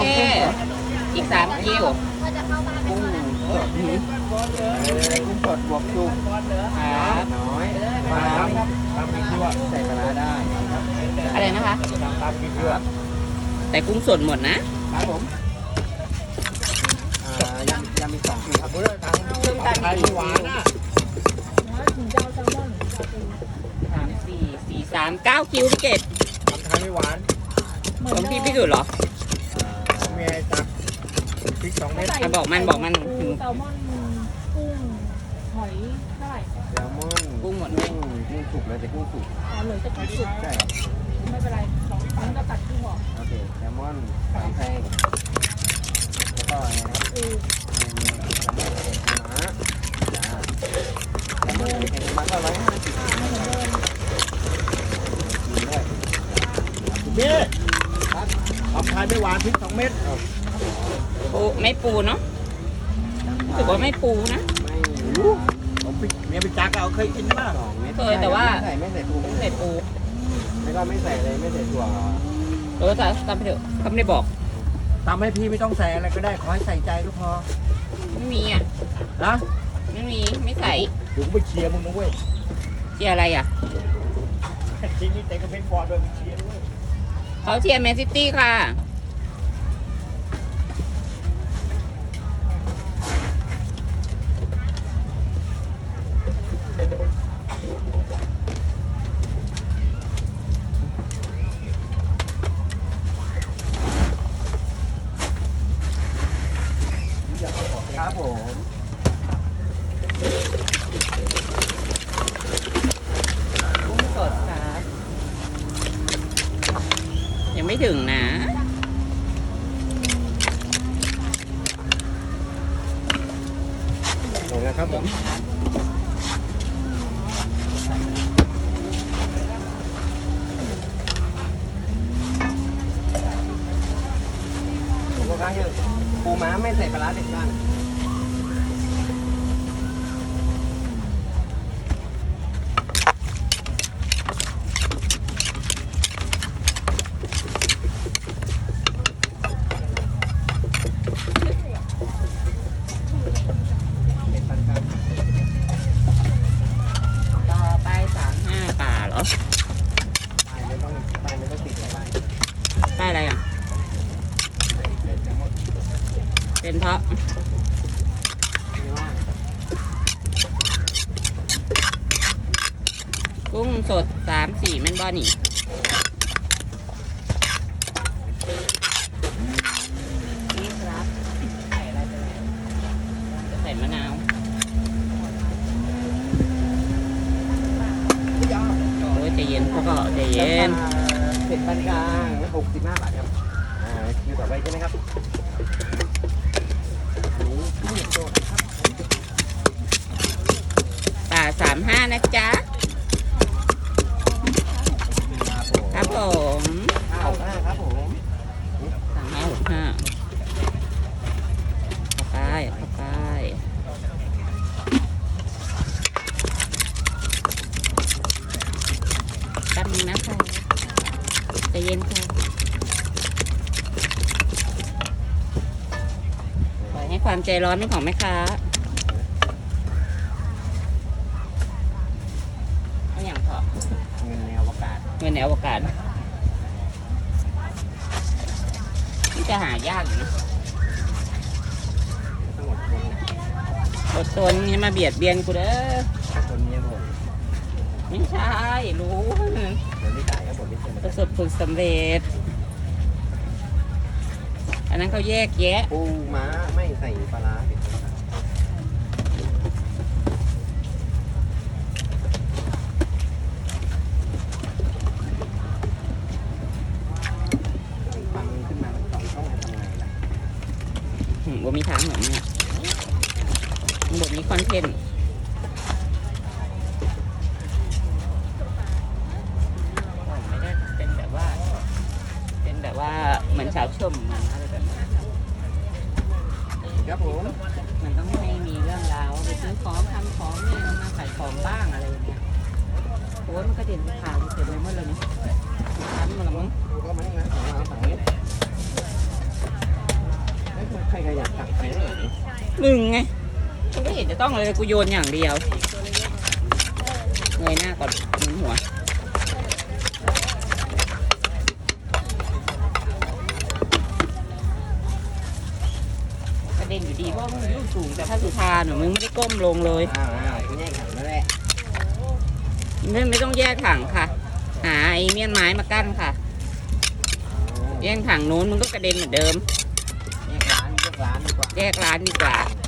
เค อีกสามคิวกุ้งสดกุ้งสดบวกจุกครับน้อยปลาตามมีชั่วใส่ปลาร้าได้ครับอะไรนะคะตามมีชั่วแต่กุ้งสดหมดนะครับผมอ่ายำยำมีสองคิวครับเพื่อทางเครื่องตัดไทยหวานอะสามสี่สี่สามเก้าคิวพี่เกดทำไทยไม่หวานของพี่พี่สุดเหรอ มีไอ้ตักพริกสองเม็ดอะบอกมันบอกมันปูแซลมอนกุ้งหอยเท่าไหร่แซลมอนกุ้งหมดไหมกุ้งกุ้งสุกเลยแต่กุ้งสุกอ๋อเหลือจะกุ้งสุกใช่ครับไม่เป็นไรสองนั้นก็ตัดกุ้งออก โอเคแซลมอนสามแพงแล้วก็อะไรนะครับ คือ เป็นแซลมอนเป็นม้าจ้าแซลมอนเป็นม้าก็ร้อยห้าสิบกินด้วย พี่ทำไทยไม่หวาน พริกสองเม็ดปูไม่ปูเนาะรู้สึกว่าไม่ปูนะ ไม่รู้ผมพริกเมียไปจักเอาเคยกินป่ะสองเม็ดเคยแต่ว่าไม่ใส่ไม่ใส่ถั่วไม่ใส่ปูแล้วก็ไม่ใส่เลยไม่ใส่ถั่วเออแต่ตามไปเถอะเขาไม่ได้บอกทำให้พี่ไม่ต้องใส่อะไรก็ได้ขอให้ใส่ใจก็พอไม่มีอะนะไม่มีไม่ใส่เดี๋ยวกูไปเชียร์มึงนะเว้ยเชียร์อะไรอะทีนี้เตะก็เป็นบอลด้วยไปเชียร์ด้วยเขาเชียร์แมนซิตี้ค่ะ ครับผม กุ้งสดครับ ยังไม่ ถึงนะลงแล้วครับผมปูม้าไม่ใส่ปลาเด็ดบ้าง เป็นปันกลาง ต่อไปสามห้าป่าเหรอ ตายไม่ต้องตายไม่ต้องติดอะไร ป้ายอะไรอะ เป็นเพราะกุ้งสดสามสี่แม่นบอนี่นี่ใจะใส่มะนาวโอ้ยใจเย็นพวกก็ใจเย็นเผ็ดปานกลางหกสิบห้าบาทครับอ่าคิวต่อไปใช่ไหมครับ อันนี้กุ้งสดครับ ป่าสามห้านะจ๊ะ ครับผมครับผมห้าหกห้าครับผมสามห้าหกห้าเข้าไปเข้าไปแป๊บนึงนะคะใจเย็นค่ะ ความใจร้อนเป็นของแม่ค้าไม่อย่างพอเงินในอวกาศเงินในอวกาศนี่จะหายากอยู่นะทั้งหมดคนอดทนอย่ามาเบียดเบียนกูเด้อคนเมียผมไม่ใช่รู้เดี๋ยวไม่จ่ายครับผมไม่เซ็นประสบผลสำเร็จ อันนั้นเขาแยกแยะ ปูม้าไม่ใส่ปลาร้าเผ็ดปานกลางฟังขึ้นมาสองช่องทำไงล่ะ อืมบ่มีทางเหมือนเนี่ยบ่มีคอนเทนต์ไม่ได้เป็นแบบว่า เป็นแบบว่าเหมือนสาวชมเหมือนอะไรแบบนั้น ครับผม มันต้องให้มีเรื่องราวไปซื้อของทำของเนี่ยมาขายของบ้างอะไรอย่างเงี้ย โอ้ยมันก็เด่นข่าวเสร็จเลยเมื่อไหร่เนี่ยทันมาละมั้งดูก็มันนะของเราฝั่งนี้ตักไปได้ไหนมึงไงกูไม่เห็นจะต้องเลยกูโยนอย่างเดียวเงยหน้าก่อนมึนหัวประเด็นอยู่ดีเพราะมึงอยู่สูงแต่ถ้าสุธาหนูมึงไม่ได้ก้มลงเลยอ้าวอ้าวคุณแย่งถังแล้วแหละ ไม่ไม่ต้องแยกถังค่ะ หาไอ้เมียนไม้มากั้นค่ะ แยกถังนู้นมึงก็กระเด็นเหมือนเดิม แยกร้านแยกร้านดีกว่า แยกร้านดีกว่าเ